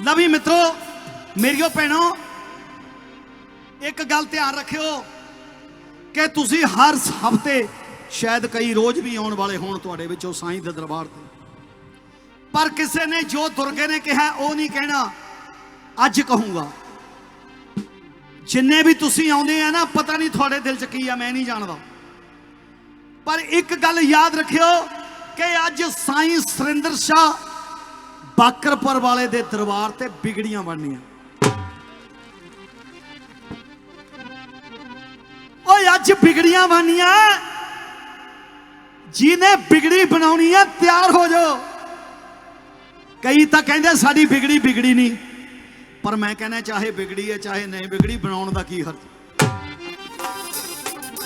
ਲਵੀ ਮਿੱਤਰੋ, ਮੇਰੀਓ ਭੈਣੋ, ਇੱਕ ਗੱਲ ਧਿਆਨ ਰੱਖਿਓ ਕਿ ਤੁਸੀਂ ਹਰ ਹਫ਼ਤੇ ਸ਼ਾਇਦ ਕਈ ਰੋਜ਼ ਵੀ ਆਉਣ ਵਾਲੇ ਹੋਣ ਤੁਹਾਡੇ ਵਿੱਚੋਂ ਸਾਈਂ ਦੇ ਦਰਬਾਰ ਤੇ। ਪਰ ਕਿਸੇ ਨੇ ਜੋ ਦੁਰਗੇ ਨੇ ਕਿਹਾ, ਉਹ ਨਹੀਂ ਕਹਿਣਾ। ਅੱਜ ਕਹੂੰਗਾ, ਜਿੰਨੇ ਵੀ ਤੁਸੀਂ ਆਉਂਦੇ ਆ ਨਾ, ਪਤਾ ਨਹੀਂ ਤੁਹਾਡੇ ਦਿਲ 'ਚ ਕੀ ਆ, ਮੈਂ ਨਹੀਂ ਜਾਣਦਾ। ਪਰ ਇੱਕ ਗੱਲ ਯਾਦ ਰੱਖਿਓ ਕਿ ਅੱਜ ਸਾਈਂ ਸੁਰਿੰਦਰ ਸ਼ਾਹ ਬਾਕਰਪੁਰ ਵਾਲੇ ਦੇ ਦਰਬਾਰ ਤੇ ਬਿਗੜੀਆਂ ਬਣਨੀਆਂ। ਓਏ, ਅੱਜ ਬਿਗੜੀਆਂ ਬਣਨੀਆਂ। ਜਿਹਨੇ ਬਿਗੜੀ ਬਣਾਉਣੀ ਆ, ਤਿਆਰ ਹੋ ਜਾਓ। ਕਈ ਤਾਂ ਕਹਿੰਦੇ ਸਾਡੀ ਬਿਗੜੀ ਬਿਗੜੀ ਨਹੀਂ, ਪਰ ਮੈਂ ਕਹਿੰਦਾ ਚਾਹੇ ਬਿਗੜੀ ਹੈ, ਚਾਹੇ ਨਹੀਂ ਬਿਗੜੀ, ਬਣਾਉਣ ਦਾ ਕੀ ਹਰਜ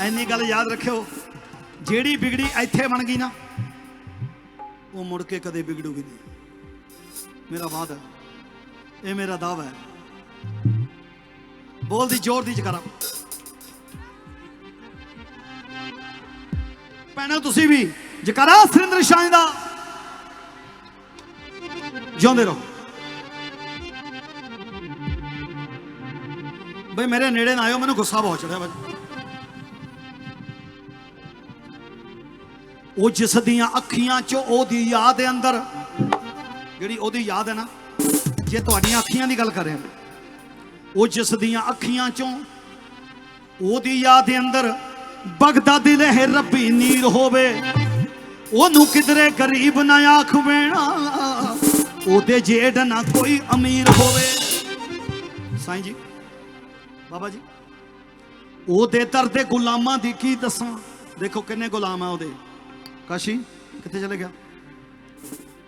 ਐਨੀ ਗੱਲ ਯਾਦ ਰੱਖਿਓ, ਜਿਹੜੀ ਬਿਗੜੀ ਇੱਥੇ ਬਣ ਗਈ ਨਾ, ਉਹ ਮੁੜ ਕੇ ਕਦੇ ਵਿਗੜੂਗੀ ਨਹੀਂ। ਮੇਰਾ ਵਾਦ ਹੈ। ਇਹ ਮੇਰਾ ਦਾਵਾ ਹੈ। ਬੋਲਦੀ ਜ਼ੋਰ ਦੀ ਜਕਰਾ ਭੈਣੋ, ਤੁਸੀਂ ਵੀ ਜਕਰਾ ਸੁਰਿੰਦਰ ਸ਼ਾਹ ਦਾ ਜਿਉਂਦੇ ਰਹੋ। ਬਈ ਮੇਰੇ ਨੇੜੇ ਨਾ ਆਇਓ, ਮੈਨੂੰ ਗੁੱਸਾ ਬਹੁਤ ਚੜਿਆ ਵਾ ਉਹ ਜਿਸ ਦੀਆਂ ਅੱਖੀਆਂ 'ਚ ਉਹਦੀ ਯਾਦ ਦੇ ਅੰਦਰ ਜਿਹੜੀ ਉਹਦੀ ਯਾਦ ਹੈ ਨਾ, ਜੇ ਤੁਹਾਡੀਆਂ ਅੱਖੀਆਂ ਦੀ ਗੱਲ ਕਰ ਰਿਹਾ ਉਹ ਜਿਸ ਦੀਆਂ ਅੱਖੀਆਂ 'ਚੋਂ ਉਹਦੀ ਯਾਦ ਦੇ ਅੰਦਰ ਬਗਦਾ ਦਿਲ ਹੈ ਰੱਬੀ ਨੀਰ ਹੋਵੇ, ਉਹਨੂੰ ਕਿਧਰੇ ਗਰੀਬ ਨਾ ਆਖ ਵੇਣਾ, ਉਹਦੇ ਜੇੜ ਨਾ ਕੋਈ ਅਮੀਰ ਹੋਵੇ। ਸਾਈਂ ਜੀ, ਬਾਬਾ ਜੀ, ਉਹਦੇ ਦਰ ਦੇ ਗੁਲਾਮਾਂ ਦੀ ਕੀ ਦੱਸਾਂ? ਦੇਖੋ ਕਿੰਨੇ ਗੁਲਾਮ ਆ ਉਹਦੇ। ਕਾਸ਼ੀ, ਕਿੱਥੇ ਚਲੇ ਗਿਆ?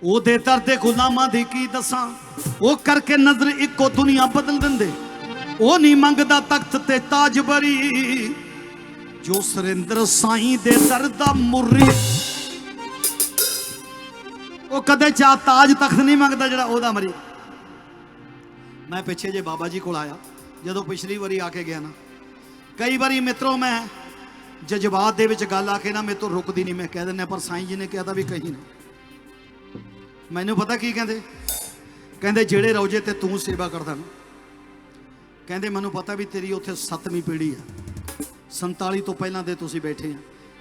ਉਹਦੇ ਦਰ ਦੇ ਗੁਲਾਮਾਂ ਦੀ ਕੀ ਦੱਸਾਂ? ਉਹ ਕਰਕੇ ਨਜ਼ਰ ਇੱਕੋ ਦੁਨੀਆ ਬਦਲ ਦਿੰਦੇ। ਉਹ ਨਹੀਂ ਮੰਗਦਾ ਤਖਤ ਤੇ ਤਾਜ ਬਰੀ। ਜੋ ਸੁਰਿੰਦਰ ਸਾਈਂ ਦੇ ਦਰ ਦਾ ਮੁਰੀ ਉਹ ਕਦੇ ਚਾ ਤਾਜ ਤਖਤ ਨਹੀਂ ਮੰਗਦਾ ਜਿਹੜਾ ਉਹਦਾ ਮਰੀ। ਮੈਂ ਪਿੱਛੇ ਜੇ ਬਾਬਾ ਜੀ ਕੋਲ ਆਇਆ, ਜਦੋਂ ਪਿਛਲੀ ਵਾਰੀ ਆ ਕੇ ਗਿਆ ਨਾ, ਕਈ ਵਾਰੀ ਮਿੱਤਰੋ ਮੈਂ ਜਜ਼ਬਾਤ ਦੇ ਵਿੱਚ ਗੱਲ ਆ ਕੇ ਨਾ ਮੇਰੇ ਤੋਂ ਰੁਕਦੀ ਨਹੀਂ, ਮੈਂ ਕਹਿ ਦਿੰਦਾ, ਪਰ ਸਾਈਂ ਜੀ ਨੇ ਕਿਹਾ ਤਾਂ ਵੀ ਕਹੀ ਨਾ। ਮੈਨੂੰ ਪਤਾ ਕੀ ਕਹਿੰਦੇ? ਕਹਿੰਦੇ ਜਿਹੜੇ ਰੋਜੇ ਤੇ ਤੂੰ ਸੇਵਾ ਕਰਦਾ ਨਾ, ਕਹਿੰਦੇ ਮੈਨੂੰ ਪਤਾ ਵੀ ਤੇਰੀ ਉੱਥੇ ਸੱਤਵੀਂ ਪੀੜ੍ਹੀ ਆ। 47 ਤੋਂ ਪਹਿਲਾਂ ਦੇ ਤੁਸੀਂ ਬੈਠੇ ਆ।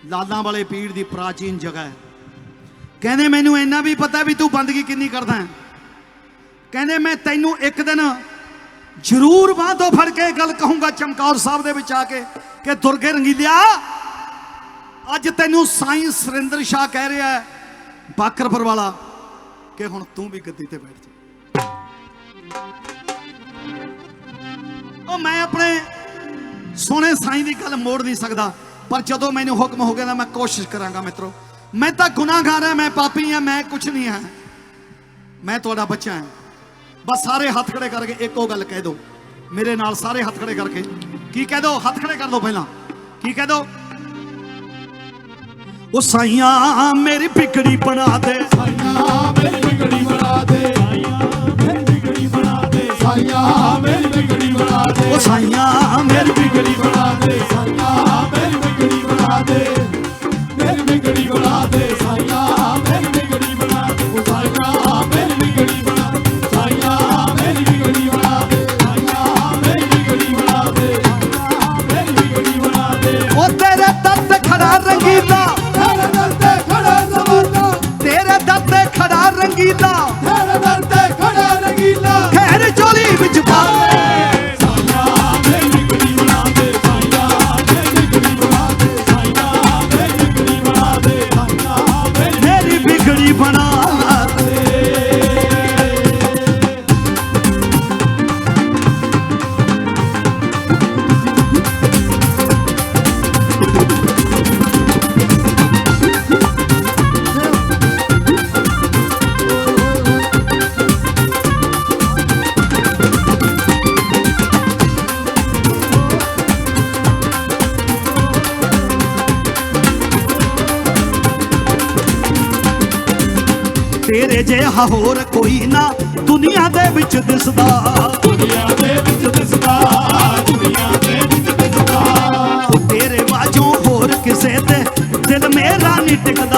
ਲਾਲਾਂ ਵਾਲੇ ਪੀੜ ਦੀ ਪ੍ਰਾਚੀਨ ਜਗ੍ਹਾ ਹੈ। ਕਹਿੰਦੇ ਮੈਨੂੰ ਇੰਨਾ ਵੀ ਪਤਾ ਵੀ ਤੂੰ ਬੰਦਗੀ ਕਿੰਨੀ ਕਰਦਾ ਹੈ। ਕਹਿੰਦੇ ਮੈਂ ਤੈਨੂੰ ਇੱਕ ਦਿਨ ਜ਼ਰੂਰ ਬਾਂਹ ਫੜ ਕੇ ਗੱਲ ਕਹੂੰਗਾ ਚਮਕੌਰ ਸਾਹਿਬ ਦੇ ਵਿੱਚ ਆ ਕੇ ਕਿ ਦੁਰਗੇ ਰੰਗੀਲਿਆ, ਅੱਜ ਤੈਨੂੰ ਸਾਈਂ ਸੁਰਿੰਦਰ ਸ਼ਾਹ ਕਹਿ ਰਿਹਾ ਹੈ, ਬਾਕਰਪੁਰ ਵਾਲਾ। ਕਿ ਹੁਣ ਤੂੰ ਵੀ ਗੱਦੀ ਤੇ ਬੈਠ ਜਾ। ਉਹ ਮੈਂ ਆਪਣੇ ਸੋਹਣੇ ਸਾਈਂ ਦੀ ਗੱਲ ਮੋੜ ਨਹੀਂ ਸਕਦਾ, ਪਰ ਜਦੋਂ ਮੈਨੂੰ ਹੁਕਮ ਹੋ ਗਿਆ ਤਾਂ ਮੈਂ ਕੋਸ਼ਿਸ਼ ਕਰਾਂਗਾ ਮਿੱਤਰੋ। ਮੈਂ ਤਾਂ ਗੁਨਾਹਗਾਰ ਹਾਂ, ਮੈਂ ਪਾਪੀ ਹਾਂ, ਮੈਂ ਕੁਝ ਨਹੀਂ ਹਾਂ। ਮੈਂ ਤੁਹਾਡਾ ਬੱਚਾ ਹਾਂ। ਬਸ ਸਾਰੇ ਹੱਥ ਖੜੇ ਕਰਕੇ ਇੱਕੋ ਗੱਲ ਕਹਿ ਦਿਓ। ਮੇਰੇ ਨਾਲ ਸਾਰੇ ਹੱਥ ਖੜੇ ਕਰਕੇ। ਕੀ ਕਹਿ ਦਿਓ? ਹੱਥ ਖੜੇ ਕਰ ਦਿਓ ਪਹਿਲਾਂ। ਕੀ ਕਹਿ ਦਿਓ? ਉਹ ਸਾਈਆਂ ਮੇਰੀ ਪਿਕੜੀ ਬਣਾ ਬਣਾ ਬਿਗੜੀ ਤੇਰੇ ਜਿਹਾ ਹੋਰ ਕੋਈ ਨਾ। ਦੁਨੀਆ ਦੇ ਵਿੱਚ ਦਿਸਦਾ। ਦੁਨੀਆ ਦੇ ਵਿੱਚ ਦਿਸਦਾ ਦੁਨੀਆ ਦੇ ਵਿੱਚ ਦਿਸਦਾ। ਤੇਰੇ ਬਾਝੋਂ ਹੋਰ ਕਿਸੇ ਤੇ ਦਿਲ ਮੇਰਾ ਨਹੀਂ ਟਿਕਦਾ।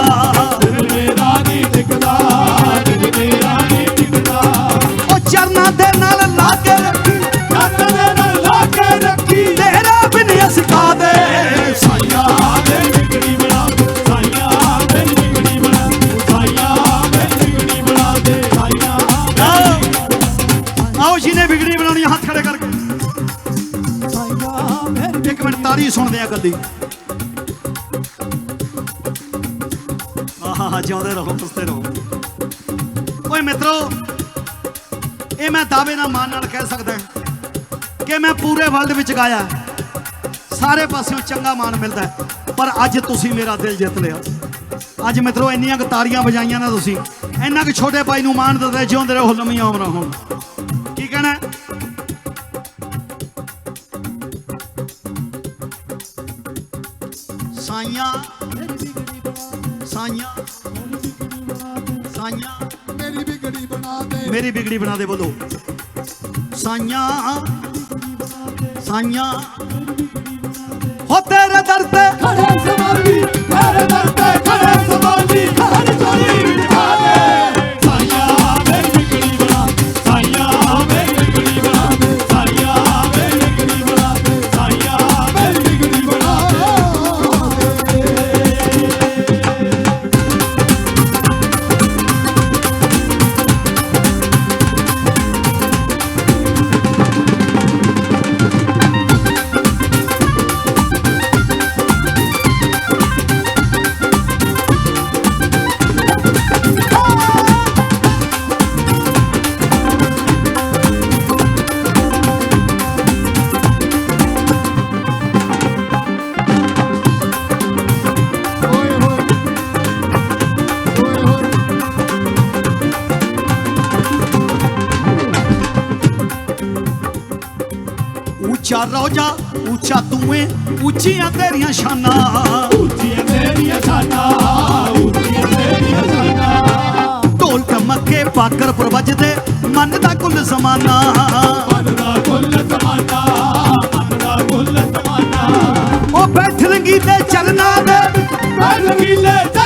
ਇੱਕ ਸੁਣਦੇ ਆ ਗੱਦੀ ਆਹਾ ਜਿਉਂਦੇ ਰਹੋ, ਪੁੱਛਦੇ ਰਹੋ। ਓਏ ਮਿੱਤਰੋ, ਇਹ ਮੈਂ ਦਾਅਵੇ ਨਾਲ ਮਾਨ ਨਾਲ ਕਹਿ ਸਕਦਾ ਕਿ ਮੈਂ ਪੂਰੇ ਵਰਲਡ ਵਿੱਚ ਗਾਇਆ ਸਾਰੇ ਪਾਸਿਓਂ ਚੰਗਾ ਮਾਨ ਮਿਲਦਾ ਪਰ ਅੱਜ ਤੁਸੀਂ ਮੇਰਾ ਦਿਲ ਜਿੱਤ ਲਿਆ। ਅੱਜ ਮਿੱਤਰੋ, ਇੰਨੀਆਂ ਕੁ ਤਾੜੀਆਂ ਵਜਾਈਆਂ ਨਾ ਤੁਸੀਂ। ਇੰਨਾ ਕੁ ਛੋਟੇ ਭਾਈ ਨੂੰ ਮਾਨ ਦਿੰਦੇ, ਜਿਉਂਦੇ ਰਹੋ, ਲੰਮੀਆਂ ਉਮਰਾਂ ਹੋਣ। ਕੀ ਕਹਿਣਾ ਹੈ? ਸਾਈਆਂ ਸਾਈਆਂ ਸਾਈਆਂ। ਮੇਰੀ ਵਿਗੜੀ ਬਣਾ ਦੇ ਮੇਰੀ ਬਿਗੜੀ ਬਣਾ ਦੇ ਬੋਲੋ। ਸਾਈਆਂ ਸਾਈਆਂ। ਹੋ ਤੇਰੇ ਦਰ ਤੇ ਖੜੇ ਸਵਾਲੀ ਰੋਜਾ ਉੱਚਾ ਤੂੰ ਉੱਚੀਆਂ ਤੇਰੀਆਂ ਸ਼ਾਨਾਂ ਉੱਚੀਆਂ ਤੇਰੀਆਂ ਸ਼ਾਨਾਂ ਉੱਚੀਆਂ ਤੇਰੀਆਂ ਸ਼ਾਨਾਂ ਢੋਲ ਟਮਕੇ ਪਾਕਰ ਪਰ ਵੱਜਦੇ ਮਨ ਦਾ ਕੁੱਲ ਜ਼ਮਾਨਾ। ਮਨ ਦਾ ਕੁੱਲ ਜ਼ਮਾਨਾ ਮਨ ਦਾ ਕੁੱਲ ਜ਼ਮਾਨਾ। ਉਹ ਬੈਠ ਰੰਗੀ ਤੇ ਚਰਨਾ ਦੇ। ਮੈਂ ਲਗੀਲੇ ਚਰਨਾਂ